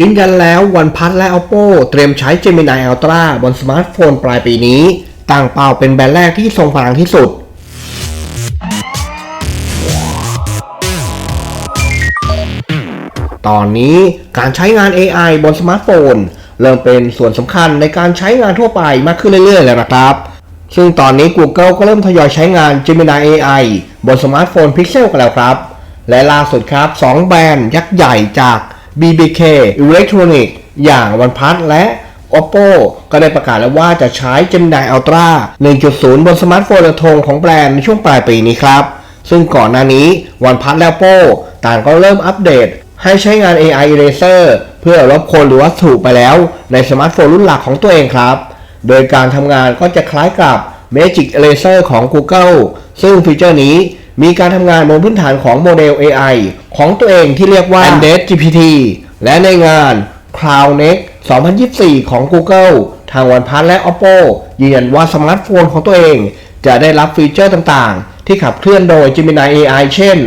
ยืนยันแล้ววันพัทและ Oppo เตรียมใช้ Gemini Ultra บนสมาร์ทโฟนปลายปีนี้ตั้งเป้าเป็นแบรนด์แรกที่ทรงพลังที่สุด ตอนนี้การใช้งาน AI บนสมาร์ทโฟน เริ่มเป็นส่วนสำคัญในการใช้งานทั่วไปมากขึ้นเรื่อยๆ แล้วนะครับ ซึ่งตอนนี้ Google ก็เริ่มทยอยใช้งาน Gemini AI บนสมาร์ทโฟน Pixel กันแล้วครับ และล่าสุดครับ 2 แบรนด์ยักษ์ใหญ่จาก BBK Electronic อย่าง OnePlus และ Oppo ก็ได้ประกาศแล้วว่าจะใช้ Gemini Ultra 1.0 บนสมาร์ทโฟนระทงของแบรนด์ในช่วงปลายปีนี้ครับ ซึ่งก่อนหน้านี้ OnePlus และ Oppo ต่างก็เริ่มอัปเดต ให้ใช้งาน AI Eraser เพื่อลบคนหรือวัตถุไปแล้วในสมาร์ทโฟนรุ่นหลักของตัวเองครับ โดยการทำงานก็จะคล้ายกับ Magic Eraser ของ Google ซึ่งฟีเจอร์นี้ มีการทำงานบนพื้นฐานของโมเดล AI ของตัวเองที่เรียกว่า Android GPT และในงาน Cloud Next 2024 ของ Google ทาง OnePlus และ Oppo ยืนยันว่าสมาร์ทโฟนของตัวเอง จะได้รับฟีเจอร์ต่างๆ ที่ขับเคลื่อนโดย Gemini AI เช่น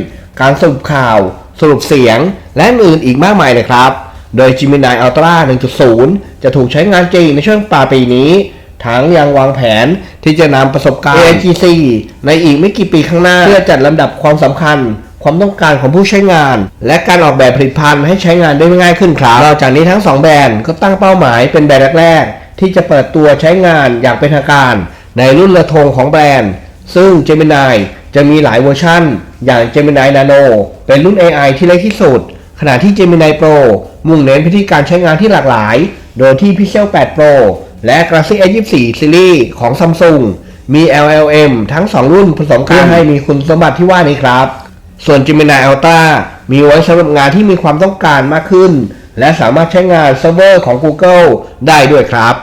การสรุปข่าว สรุปเสียง และอื่นอีกมากมายเลยครับ โดย Gemini Ultra 1.0 จะถูกใช้งานจริงในช่วงปลายปีนี้ ทั้งยังวางแผนที่จะนำประสบการณ์ AIGC ในอีกไม่กี่ปีข้างหน้า เพื่อจัดลำดับความสำคัญ ความต้องการของผู้ใช้งาน และการออกแบบผลิตภัณฑ์ให้ใช้งานได้ง่ายขึ้นครับนอกจากนี้ทั้ง 2 แบรนด์ก็ตั้งเป้าหมายเป็นแบรนด์แรกๆที่จะเปิดตัวใช้งานอย่างเป็นทางการ ในรุ่นระทงของแบรนด์ ซึ่ง Gemini จะมีหลายเวอร์ชันอย่าง Gemini Nano เป็นรุ่น AI ที่เล็กที่สุด ขณะที่ Gemini Pro มุ่งเน้นไปที่การใช้งานที่หลากหลาย โดยที่ Pixel 8 Pro และ Galaxy S24 Series ของ Samsung มี LLM ทั้ง 2 รุ่นผสมกันให้มีคุณสมบัติที่ว่านี้ครับ ส่วน Gemini Ultra มีไว้สำหรับงานที่มีความต้องการมากขึ้น และสามารถใช้งานเซิร์ฟเวอร์ของ Google ได้ด้วยครับ